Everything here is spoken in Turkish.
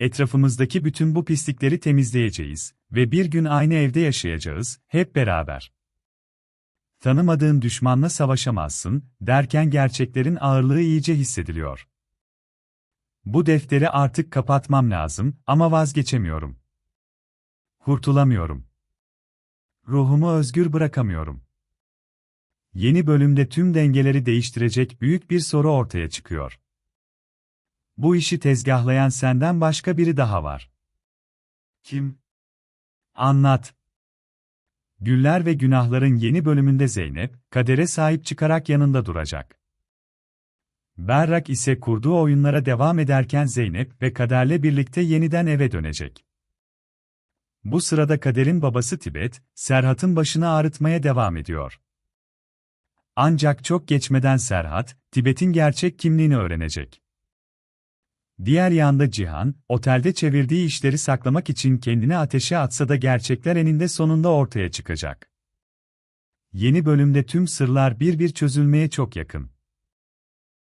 etrafımızdaki bütün bu pislikleri temizleyeceğiz ve bir gün aynı evde yaşayacağız, hep beraber. Tanımadığın düşmanla savaşamazsın, derken gerçeklerin ağırlığı iyice hissediliyor. Bu defteri artık kapatmam lazım ama vazgeçemiyorum. Kurtulamıyorum. Ruhumu özgür bırakamıyorum. Yeni bölümde tüm dengeleri değiştirecek büyük bir soru ortaya çıkıyor. Bu işi tezgahlayan senden başka biri daha var. Kim? Anlat. Güller ve Günahların yeni bölümünde Zeynep, kadere sahip çıkarak yanında duracak. Berrak ise kurduğu oyunlara devam ederken Zeynep ve Kader'le birlikte yeniden eve dönecek. Bu sırada Kader'in babası Tibet, Serhat'ın başını ağrıtmaya devam ediyor. Ancak çok geçmeden Serhat, Tibet'in gerçek kimliğini öğrenecek. Diğer yanda Cihan, otelde çevirdiği işleri saklamak için kendini ateşe atsa da gerçekler eninde sonunda ortaya çıkacak. Yeni bölümde tüm sırlar bir bir çözülmeye çok yakın.